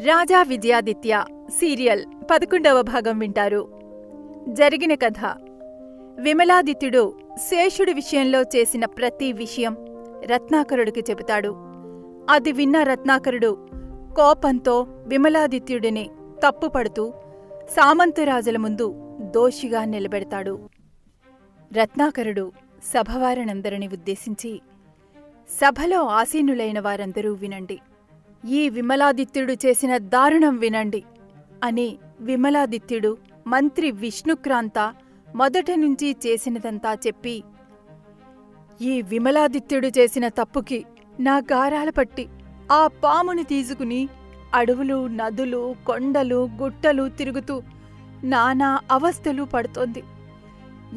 రాజా Vijayaditya serial పదకొండవ భాగం వింటారు. జరిగిన కథ. విమలాదిత్యుడు శేషుడి విషయంలో చేసిన ప్రతి విషయం రత్నాకరుడికి చెబుతాడు. అది విన్న రత్నాకరుడు కోపంతో విమలాదిత్యుడిని తప్పుపడుతూ సామంతరాజుల ముందు దోషిగా నిలబెడతాడు. రత్నాకరుడు సభవారినందరిని ఉద్దేశించి సభలో ఆసీనులైన వారందరూ వినండి. ఈ విమలాదిత్యుడు చేసిన దారుణం వినండి అని విమలాదిత్యుడు మంత్రి విష్ణుక్రాంత మొదట నుంచి చేసినదంతా చెప్పి ఈ విమలాదిత్యుడు చేసిన తప్పుకి నా గారాల పట్టి ఆ పాముని తీసుకుని అడవులు నదులు కొండలు గుట్టలు తిరుగుతూ నానా అవస్థలు పడుతోంది.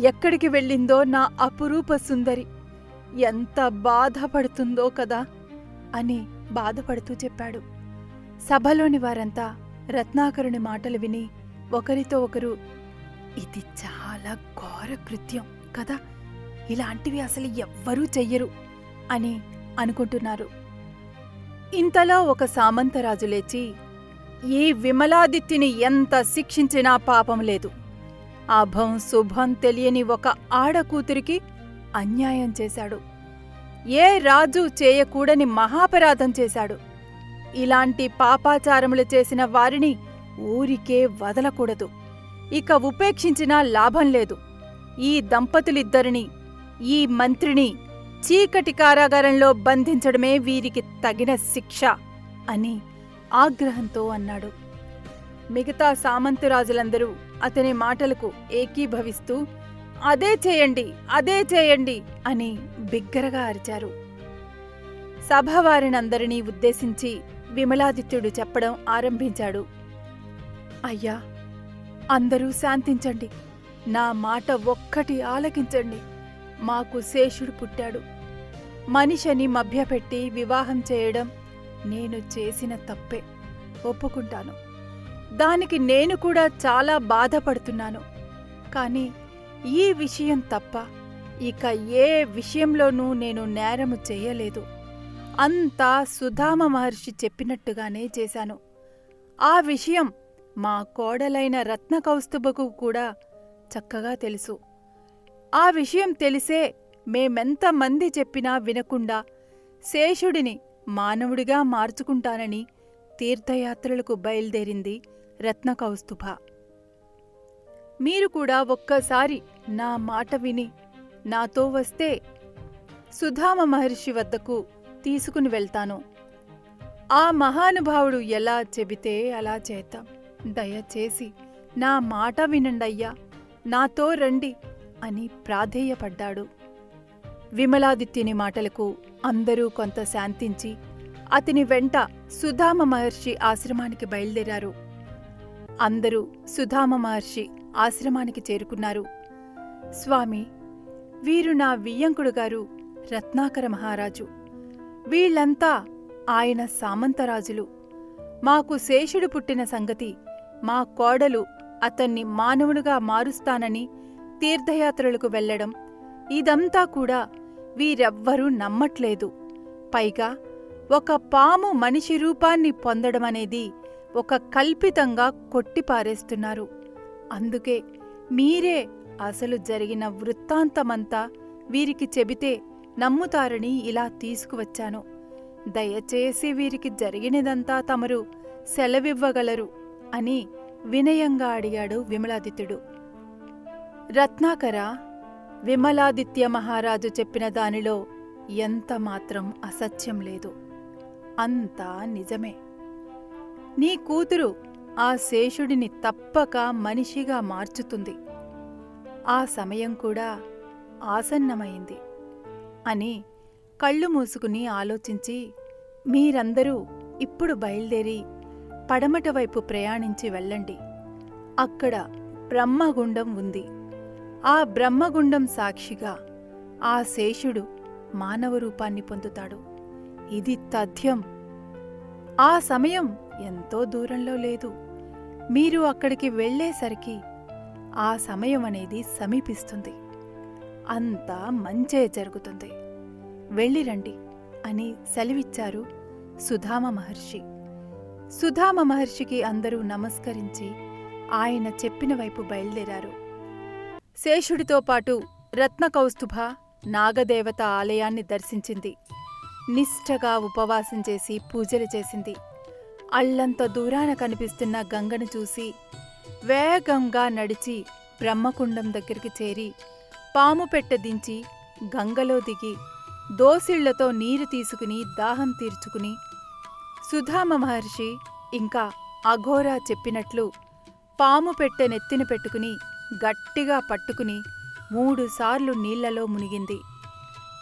ఎక్కడికి వెళ్ళిందో నా అపురూప సుందరి ఎంత బాధపడుతుందో కదా అని బాధపడుతూ చెప్పాడు. సభలోని వారంతా రత్నాకరుని మాటలు విని ఒకరితో ఒకరు ఇది చాలా ఘోర కృత్యం కదా ఇలాంటివి అసలు ఎవ్వరూ చెయ్యరు అని అనుకుంటున్నారు. ఇంతలో ఒక సామంతరాజు లేచి ఈ విమలాదిత్తిని ఎంత శిక్షించినా పాపం లేదు. అభం శుభం తెలియని ఒక ఆడకూతురికి అన్యాయం చేశాడు. ఏ రాజు చేయకూడని మహాపరాధం చేశాడు. ఇలాంటి పాపాచారములు చేసిన వారిని ఊరికే వదలకూడదు. ఇక ఉపేక్షించినా లాభం లేదు. ఈ దంపతులిద్దరిని ఈ మంత్రిని చీకటి కారాగారంలో బంధించడమే వీరికి తగిన శిక్ష అని ఆగ్రహంతో అన్నాడు. మిగతా సామంతరాజులందరూ అతని మాటలకు ఏకీభవిస్తూ అదే చేయండి అదే చేయండి అని బిగ్గరగా అరిచారు. సభవారినందరినీ ఉద్దేశించి విమలాదిత్యుడు చెప్పడం ఆరంభించాడు. అయ్యా అందరూ శాంతించండి. నా మాట ఒక్కటి ఆలకించండి. మాకు శేషుడు పుట్టాడు. మనిషిని మభ్యపెట్టి వివాహం చేయడం నేను చేసిన తప్పే. ఒప్పుకుంటాను. దానికి నేను కూడా చాలా బాధపడుతున్నాను. కానీ ఈ విషయం తప్ప ఇక ఏ విషయంలోనూ నేను నేరము చెయ్యలేదు అంతా సుధామ మహర్షి చెప్పినట్టుగానే చేశాను. ఆ విషయం మా కోడలైన రత్నకౌస్తుభకు కూడా చక్కగా తెలుసు. ఆ విషయం తెలిసే మేమెంతమంది చెప్పినా వినకుండా శేషుడిని మానవుడిగా మార్చుకుంటానని తీర్థయాత్రలకు బయలుదేరింది రత్నకౌస్తుభ. మీరు కూడా ఒక్కసారి నా మాట విని నాతో వస్తే సుధామ మహర్షి వద్దకు తీసుకుని వెళ్తాను. ఆ మహానుభావుడు ఎలా చెబితే అలా చేద్దాం. దయచేసి నా మాట వినండయ్యా నాతో రండి అని ప్రాధేయపడ్డాడు. విమలాదిత్యుని మాటలకు అందరూ కొంత శాంతించి అతని వెంట సుధామ మహర్షి ఆశ్రమానికి బయలుదేరారు. అందరూ సుధామ మహర్షి ఆశ్రమానికి చేరుకున్నారు. స్వామి వీరు నా వియ్యంకుడు గారు రత్నాకర మహారాజు. వీళ్ళంతా ఆయన సామంతరాజులు. మాకు శేషుడు పుట్టిన సంగతి మా కోడలు అతన్ని మానవుడుగా మారుస్తానని తీర్థయాత్రలకు వెళ్ళడం ఇదంతా కూడా వీరెవ్వరూ నమ్మట్లేదు. పైగా ఒక పాము మనిషి రూపాన్ని పొందడమనేది ఒక కల్పితంగా కొట్టిపారేస్తున్నారు. అందుకే మీరే అసలు జరిగిన వృత్తాంతమంతా వీరికి చెబితే నమ్ముతారని ఇలా తీసుకువచ్చాను. దయచేసి వీరికి జరిగినదంతా తమరు సెలవివ్వగలరు అని వినయంగా అడిగాడు విమలాదిత్యుడు. రత్నాకర విమలాదిత్య మహారాజు చెప్పిన దానిలో ఎంత మాత్రం అసత్యం లేదు. అంతా నిజమే. నీ కూతురు ఆ శేషుడిని తప్పక మనిషిగా మార్చుతుంది. ఆ సమయం కూడా ఆసన్నమైంది అని కళ్ళు మూసుకుని ఆలోచించి మీరందరూ ఇప్పుడు బయలుదేరి పడమట వైపు ప్రయాణించి వెళ్ళండి. అక్కడ బ్రహ్మగుండం ఉంది. ఆ బ్రహ్మగుండం సాక్షిగా ఆ శేషుడు మానవ రూపాన్ని పొందుతాడు. ఇది తథ్యం. ఆ సమయం ఎంతో దూరంలో లేదు. మీరు అక్కడికి వెళ్ళేసరికి ఆ సమయం అనేది సమీపిస్తుంది. అంతా మంచే జరుగుతుంది. వెళ్ళిరండి అని సెలవిచ్చారు సుధామ మహర్షి. సుధామ మహర్షికి అందరూ నమస్కరించి ఆయన చెప్పిన వైపు బయలుదేరారు. శేషుడితో పాటు రత్నకౌస్తుభ నాగదేవత ఆలయాన్ని దర్శించింది. నిష్ఠగా ఉపవాసం చేసి పూజలు చేసింది. అళ్ళంత దూరాన కనిపిస్తున్న గంగను చూసి వేగంగా నడిచి బ్రహ్మకుండం దగ్గరికి చేరి పాము పెట్టె దించి గంగలో దిగి దోసిళ్ళతో నీరు తీసుకుని దాహం తీర్చుకుని సుధామ మహర్షి ఇంకా అఘోరా చెప్పినట్లు పాము పెట్టె నెత్తిన పెట్టుకుని గట్టిగా పట్టుకుని మూడుసార్లు నీళ్ళలో మునిగింది.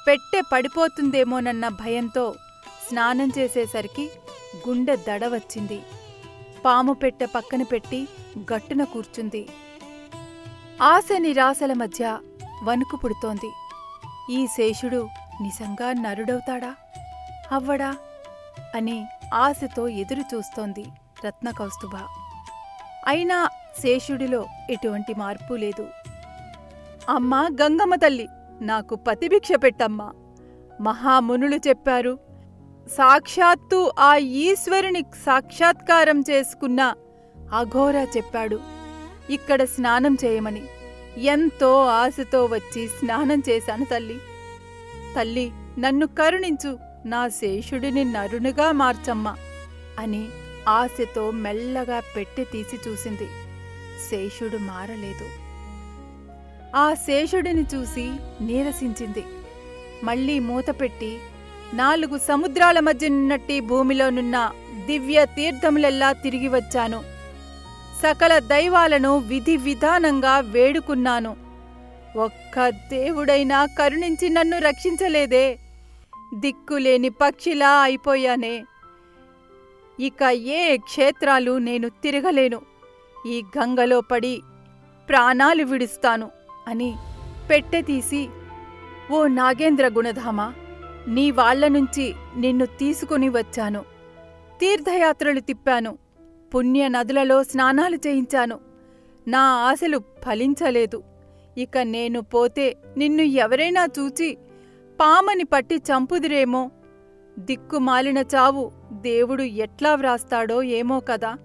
పెట్టె పడిపోతుందేమోనన్న భయంతో స్నానం చేసేసరికి గుండె దడ వచ్చింది పాము పెట్టె పక్కన పెట్టి గట్టున కూర్చుంది. ఆశ నిరాశల మధ్య వణుకు పుడుతోంది. ఈ శేషుడు నిజంగా నరుడవుతాడా? అవ్వడా? అని ఆశతో ఎదురు చూస్తోంది రత్నకౌస్తుభ. అయినా శేషుడిలో ఎటువంటి మార్పు లేదు. అమ్మా గంగమ్మ తల్లి నాకు పతిభిక్ష పెట్టమ్మా. మహామునులు చెప్పారు సాక్షాత్తు ఆ ఈశ్వరుని సాక్షాత్కారం చేసుకున్న అఘోర చెప్పాడు ఇక్కడ స్నానం చేయమని. ఎంతో ఆశతో వచ్చి స్నానం చేశాను తల్లి. తల్లి నన్ను కరుణించు. నా శేషుడిని నరునిగా మార్చమ్మా అని ఆశతో మెల్లగా పెట్టి తీసి చూసింది. శేషుడు మారలేదు. ఆ శేషుడిని చూసి నీరసించింది. మళ్ళీ మూతపెట్టి నాలుగు సముద్రాల మధ్య నున్నట్టి భూమిలోనున్న దివ్య తీర్థములెల్లా తిరిగి వచ్చాను. సకల దైవాలను విధి విధానంగా వేడుకున్నాను. ఒక్క దేవుడైనా కరుణించి నన్ను రక్షించలేదే. దిక్కులేని పక్షిలా అయిపోయానే. ఇక ఏ క్షేత్రాలు నేను తిరగలేను. ఈ గంగలో పడి ప్రాణాలు విడుస్తాను అని పెట్టె తీసి ఓ నాగేంద్ర గుణధామా నీ వాళ్ళ నుంచి నిన్ను తీసుకుని వచ్చాను. తీర్థయాత్రలు తిప్పాను. పుణ్య నదులలో స్నానాలు చేయించాను. నా ఆశలు ఫలించలేదు. ఇక నేను పోతే నిన్ను ఎవరైనా చూచి పామని పట్టి చంపుదిరేమో. దిక్కుమాలిన చావు దేవుడు ఎట్లా వ్రాస్తాడో ఏమో కదా.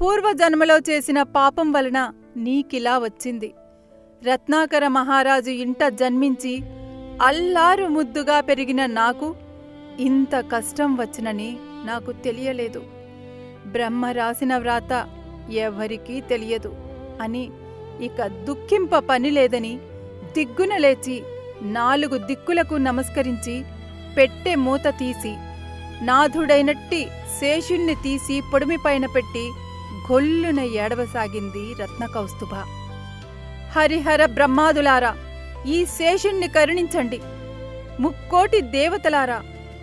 పూర్వజన్మలో చేసిన పాపం వలన నీకిలా వచ్చింది. రత్నాకర మహారాజు ఇంట జన్మించి అల్లారు ముద్దుగా పెరిగిన నాకు ఇంత కష్టం వచ్చనని నాకు తెలియలేదు. బ్రహ్మ రాసిన వ్రాత ఎవరికీ తెలియదు అని ఇక దుఃఖింప పని లేదని దిగ్గున లేచి నాలుగు దిక్కులకు నమస్కరించి పెట్టె మూత తీసి నాథుడైనట్టి శేషుణ్ణి తీసి పొడిమిపైన పెట్టి గొల్లున ఏడవసాగింది రత్నకౌస్తుభ. హరిహర బ్రహ్మాదులారా ఈ శేషుణ్ణి కరుణించండి. ముక్కోటి దేవతలారా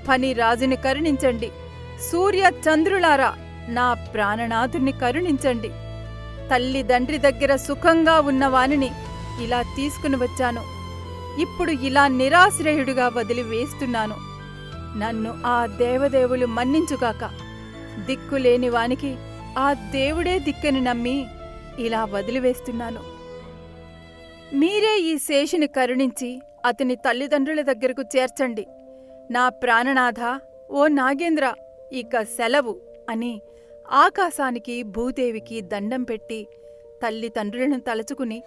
పని రాజుని కరుణించండి. సూర్య చంద్రులారా నా ప్రాణనాథుని కరుణించండి. తల్లిదండ్రి దగ్గర సుఖంగా ఉన్నవానిని ఇలా తీసుకుని వచ్చాను. ఇప్పుడు ఇలా నిరాశ్రయుడిగా వదిలి వేస్తున్నాను నన్ను ఆ దేవదేవులు మన్నించుగాక. దిక్కులేని వానికి ఆ దేవుడే దిక్కని నమ్మి ఇలా వదిలివేస్తున్నాను. మీరే ఈ శేషుని కరుణించి అతని తల్లిదండ్రుల దగ్గరకు చేర్చండి. నా ప్రాణనాథ ఓ నాగేంద్ర ఇక సెలవు అని ఆకాశానికి భూదేవికి దండం పెట్టి తల్లిదండ్రులను తలుచుకుని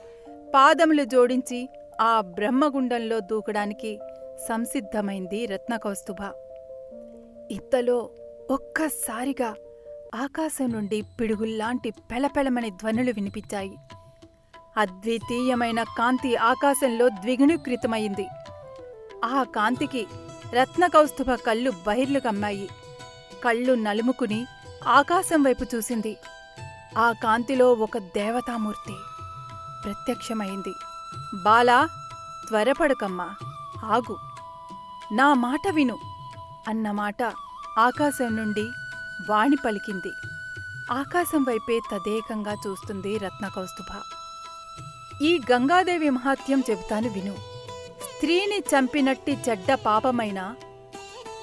పాదములు జోడించి ఆ బ్రహ్మగుండంలో దూకడానికి సంసిద్ధమైంది రత్నకౌస్తుభ. ఇంతలో ఒక్కసారిగా ఆకాశం నుండి పిడుగుల్లాంటి పెళపెళమని ధ్వనులు వినిపించాయి. అద్వితీయమైన కాంతి ఆకాశంలో ద్విగుణీకృతమైంది. ఆ కాంతికి రత్నకౌస్తుభ కళ్ళు బహిర్లు కమ్మాయి. కళ్ళు నలుముకుని ఆకాశం వైపు చూసింది. ఆ కాంతిలో ఒక దేవతామూర్తి ప్రత్యక్షమైంది. బాలా త్వరపడకమ్మా ఆగు. నా మాట విను అన్న మాట ఆకాశం నుండి వాణి పలికింది. ఆకాశం వైపే తదేకంగా చూస్తుంది రత్నకౌస్తుభ. ఈ గంగాదేవి మహాత్యం చెబుతాను విను. స్త్రీని చంపినట్టి చెడ్డ పాపమైన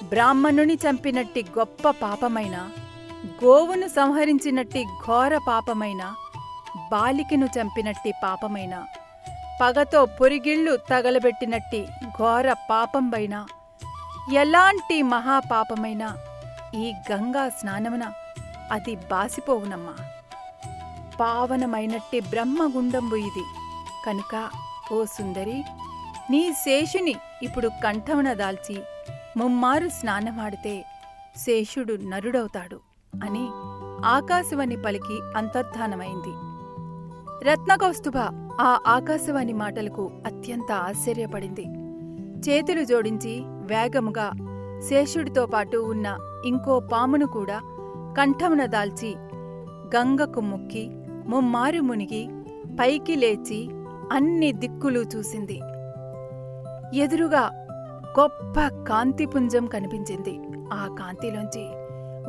బ్రాహ్మణుని చంపినట్టి గొప్ప పాపమైన గోవును సంహరించినట్టి ఘోర పాపమైన బాలికను చంపినట్టి పాపమైన పగతో పొరిగిళ్ళు తగలబెట్టినట్టి ఘోర పాపంబైన ఎలాంటి మహాపాపమైనా ఈ గంగా స్నానమున అది బాసిపోవునమ్మా. పావనమైనట్టి బ్రహ్మగుండంబు ఇది. కనుక ఓ సుందరి నీ శేషుని ఇప్పుడు కంఠమున దాల్చి ముమ్మారు స్నానమాడితే శేషుడు నరుడవుతాడు అని ఆకాశవాణి పలికి అంతర్ధానమైంది. రత్నకౌస్తుభ ఆ ఆకాశవాణి మాటలకు అత్యంత ఆశ్చర్యపడింది. చేతులు జోడించి వేగముగా శేషుడితో పాటు ఉన్న ఇంకో పామును కూడా కంఠమున దాల్చి గంగకు ముక్కి ముమ్మారు మునిగి పైకి లేచి అన్ని దిక్కులు చూసింది. ఎదురుగా గొప్ప కాంతిపుంజం కనిపించింది. ఆ కాంతిలోంచి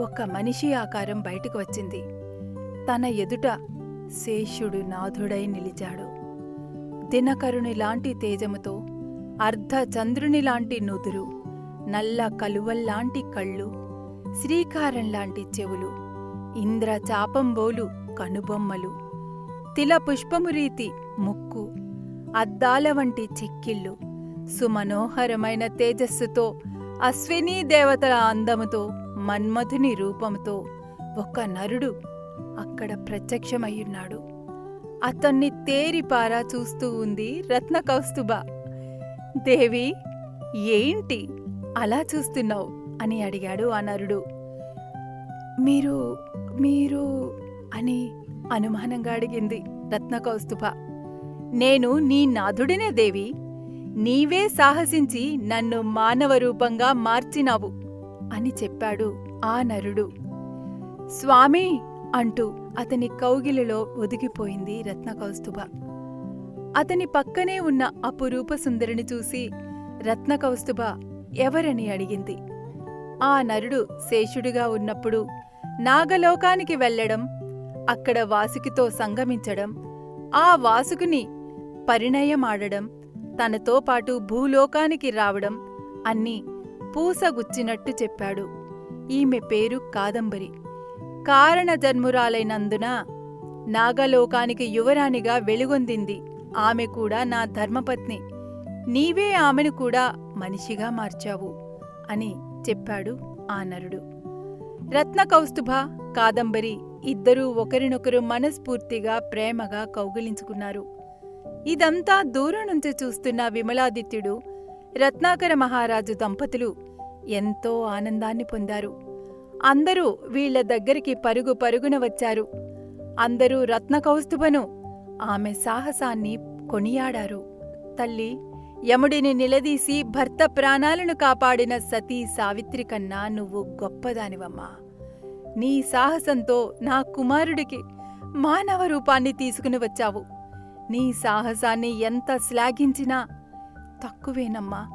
ఒక మనిషి ఆకారం బయటకు వచ్చింది. తన ఎదుట శేషుడు నాథుడై నిలిచాడు. దినకరుని లాంటి తేజముతో అర్ధచంద్రునిలాంటి లాంటి నుదురు నల్ల కలువల్లాంటి కళ్ళు శ్రీకారంలాంటి చెవులు ఇంద్ర చాపంబోలు కనుబొమ్మలు తిల పుష్పము రీతి ముక్కు అద్దాల వంటి చిక్కిళ్ళు సుమనోహరమైన తేజస్సుతో అశ్వినీ దేవతల అందముతో మన్మధుని రూపంతో ఒక నరుడు అక్కడ ప్రత్యక్షమయ్యున్నాడు. అతన్ని తేరిపారా చూస్తూ ఉంది రత్నకౌస్తుభ. దేవి ఏంటి అలా చూస్తున్నావు? అని అడిగాడు ఆ నరుడు. మీరు మీరు అని అనుమానంగా అడిగింది రత్నకౌస్తుభ. నేను నీ నాథుడినే దేవి. నీవే సాహసించి నన్ను మానవ రూపంగా మార్చినావు అని చెప్పాడు ఆ నరుడు. స్వామి అంటూ అతని కౌగిలిలో ఒదిగిపోయింది రత్నకౌస్తుభ. అతని పక్కనే ఉన్న అపురూప సుందరిని చూసి రత్నకౌస్తుభ ఎవరని అడిగింది. ఆ నరుడు శేషుడిగా ఉన్నప్పుడు నాగలోకానికి వెళ్ళడం అక్కడ వాసుకితో సంగమించడం ఆ వాసుకుని పరిణయమాడడం తనతో పాటు భూలోకానికి రావడం అన్నీ పూసగుచ్చినట్టు చెప్పాడు. ఈమె పేరు కాదంబరి. కారణజన్మురాలైనందున నాగలోకానికి యువరాణిగా వెలుగొందింది. ఆమె కూడా నా ధర్మపత్ని. నీవే ఆమెను కూడా మనిషిగా మార్చావు అని చెప్పాడు ఆ నరుడు రత్నకౌస్తుభ కాదంబరి ఇద్దరూ ఒకరినొకరు మనస్ఫూర్తిగా ప్రేమగా కౌగిలించుకున్నారు. ఇదంతా దూరం నుంచి చూస్తున్న విమలాదిత్యుడు రత్నాకర మహారాజు దంపతులు ఎంతో ఆనందాన్ని పొందారు. అందరూ వీళ్ళ దగ్గరికి పరుగు పరుగున వచ్చారు. అందరూ రత్నకౌస్తుభను ఆమె సాహసాన్ని కొనియాడారు. తల్లి యముడిని నిలదీసి భర్త ప్రాణాలను కాపాడిన సతీ సావిత్రి కన్నా నువ్వు గొప్పదానివమ్మా. నీ సాహసంతో నా కుమారుడికి మానవ రూపాన్ని తీసుకుని వచ్చావు. నీ సాహసాన్ని ఎంత శ్లాఘించినా తక్కువేనమ్మా.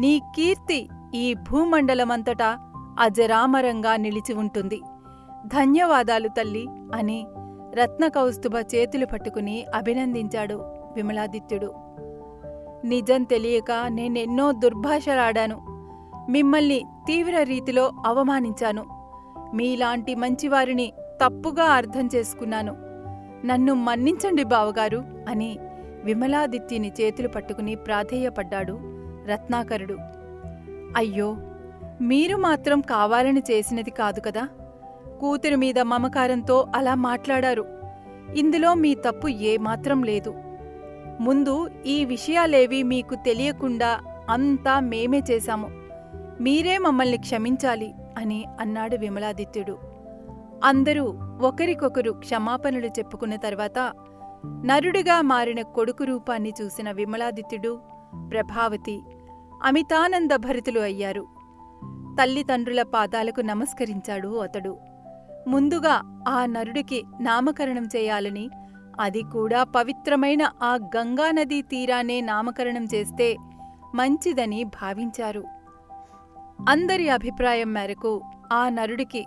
నీ కీర్తి ఈ భూమండలమంతటా అజరామరంగా నిలిచి ఉంటుంది. ధన్యవాదాలు తల్లి అని రత్నకౌస్తుభ చేతులు పట్టుకుని అభినందించాడు విమలాదిత్యుడు. నిజం తెలియక నేనెన్నో దుర్భాషలాడాను. మిమ్మల్ని తీవ్ర రీతిలో అవమానించాను. మీలాంటి మంచివారిని తప్పుగా అర్థం చేసుకున్నాను. నన్ను మన్నించండి బావగారు అని విమలాదిత్యని చేతులు పట్టుకుని ప్రాధేయపడ్డాడు రత్నాకరుడు. అయ్యో మీరు మాత్రం కావాలని చేసినది కాదు కదా? కూతురు మీద మమకారంతో అలా మాట్లాడారు. ఇందులో మీ తప్పు ఏమాత్రం లేదు. ముందు ఈ విషయాలేవి మీకు తెలియకుండా అంతా మేమే చేశాము. మీరే మమ్మల్ని క్షమించాలి అని అన్నాడు విమలాదిత్యుడు. అందరూ ఒకరికొకరు క్షమాపణలు చెప్పుకున్న తర్వాత నరుడిగా మారిన కొడుకు రూపాన్ని చూసిన విమలాదిత్యుడు ప్రభావతి అమితానంద భరితులు అయ్యారు. తల్లిదండ్రుల పాదాలకు నమస్కరించాడు అతడు. ముందుగా ఆ నరుడికి నామకరణం చేయాలని అది కూడా పవిత్రమైన ఆ గంగానదీ తీరానే నామకరణం చేస్తే మంచిదని భావించారు. అందరి అభిప్రాయం మేరకు ఆ నరుడికి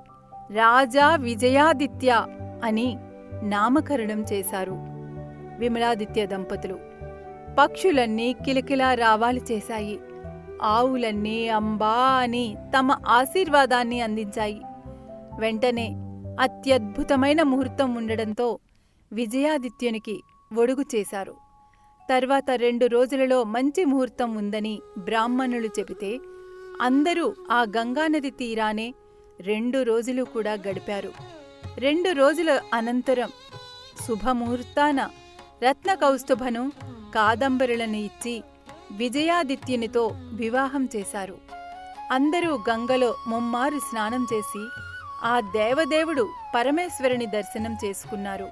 రాజా విజయాదిత్య అని నామకరణం చేశారు. విమలాదిత్య దంపతులు. పక్షులన్నీ కిలకిలా రావాలి చేశాయి. ఆవులన్నీ అంబా అని తమ ఆశీర్వాదాన్ని అందించాయి. వెంటనే అత్యద్భుతమైన ముహూర్తం ఉండడంతో విజయాదిత్యునికి ఒడుగు చేశారు. తర్వాత రెండు రోజులలో మంచి ముహూర్తం ఉందని బ్రాహ్మణులు చెబితే అందరూ ఆ గంగానది తీరానే రెండు రోజులు కూడా గడిపారు. రెండు రోజుల అనంతరం శుభముహూర్తాన రత్న కౌస్తుభను కాదంబరులను ఇచ్చి విజయాదిత్యునితో వివాహం చేశారు. అందరూ గంగలో ముమ్మారు స్నానం చేసి ఆ దేవదేవుడు పరమేశ్వరుని దర్శనం చేసుకున్నారు.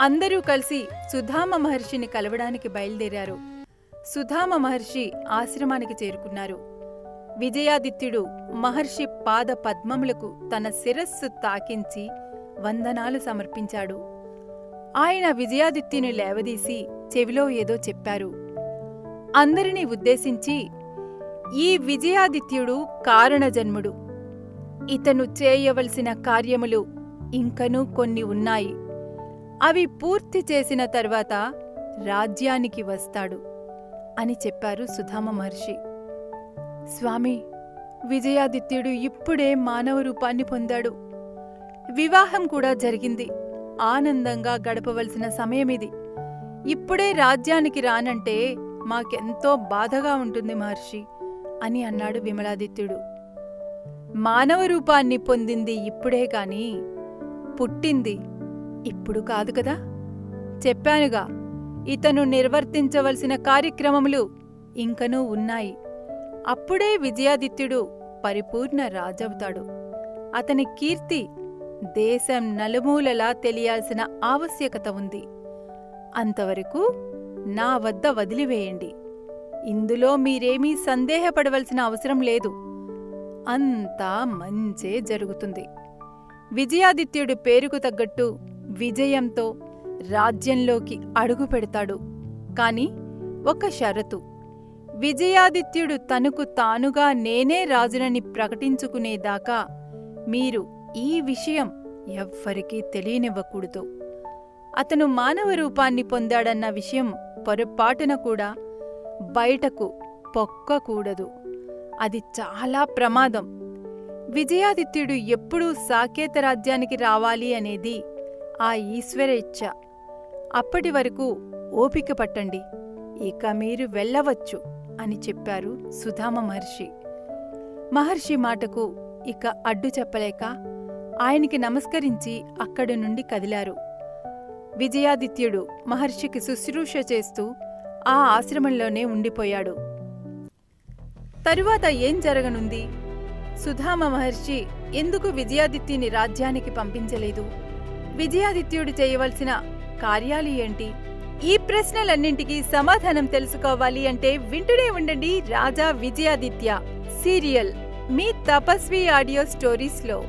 అందరూ కలిసి సుధామ మహర్షిని కలవడానికి బయలుదేరారు. సుధామ మహర్షి ఆశ్రమానికి చేరుకున్నారు. విజయాదిత్యుడు మహర్షి పాద పద్మములకు తన శిరస్సు తాకించి వందనాలు సమర్పించాడు. ఆయన విజయాదిత్యుని లేవదీసి చెవిలో ఏదో చెప్పారు. అందరినీ ఉద్దేశించి ఈ విజయాదిత్యుడు కారణజన్ముడు. ఇతను చేయవలసిన కార్యములు ఇంకనూ కొన్ని ఉన్నాయి. అవి పూర్తి చేసిన తర్వాత రాజ్యానికి వస్తాడు అని చెప్పారు సుధామ మహర్షి. స్వామి విజయాదిత్యుడు ఇప్పుడే మానవ రూపాన్ని పొందాడు. వివాహం కూడా జరిగింది. ఆనందంగా గడపవలసిన సమయమిది. ఇప్పుడే రాజ్యానికి రానంటే మాకెంతో బాధగా ఉంటుంది మహర్షి అని అన్నాడు విమలాదిత్యుడు. మానవ రూపాన్ని పొందింది ఇప్పుడే కాని పుట్టింది ఇప్పుడు కాదు కదా? చెప్పానుగా ఇతను నిర్వర్తించవలసిన కార్యక్రమములు ఇంకనూ ఉన్నాయి. అప్పుడే విజయాదిత్యుడు పరిపూర్ణ రాజవుతాడు. అతని కీర్తి దేశం నలుమూలలా తెలియాల్సిన ఆవశ్యకత ఉంది. అంతవరకు నా వద్ద వదిలివేయండి. ఇందులో మీరేమీ సందేహపడవలసిన అవసరం లేదు. అంతా మంచే జరుగుతుంది. విజయాదిత్యుడి పేరుకు తగ్గట్టు విజయంతో రాజ్యంలోకి అడుగు పెడతాడు. కాని ఒక షరతు. విజయాదిత్యుడు తనకు తానుగా నేనే రాజునని ప్రకటించుకునేదాకా మీరు ఈ విషయం ఎవ్వరికీ తెలియనివ్వకూడదు. అతను మానవ రూపాన్ని పొందాడన్న విషయం పొరపాటున కూడా బయటకు పొక్కకూడదు. అది చాలా ప్రమాదం. విజయాదిత్యుడు ఎప్పుడూ సాకేత రాజ్యానికి రావాలి అనేది ఆ ఈశ్వర ఇచ్ఛ అప్పటి వరకు ఓపిక పట్టండి. ఇక మీరు వెళ్ళవచ్చు. అని చెప్పారు సుధామ మహర్షి. మహర్షి మాటకు ఇక అడ్డు చెప్పలేక ఆయనకి నమస్కరించి అక్కడి నుండి కదిలారు. విజయాదిత్యుడు మహర్షికి శుశ్రూష చేస్తూ ఆ ఆశ్రమంలోనే ఉండిపోయాడు. తరువాత ఏం జరగనుంది? సుధామ మహర్షి ఎందుకు విజయాదిత్యుని రాజ్యానికి పంపించలేదు? విజయాదిత్యుడు చేయవలసిన కార్యాలు ఏంటి? ఈ ప్రశ్నలన్నింటికీ సమాధానం తెలుసుకోవాలి అంటే వింటూనే ఉండండి రాజా విజయాదిత్య సీరియల్ మీ తపస్వి ఆడియో స్టోరీస్లో.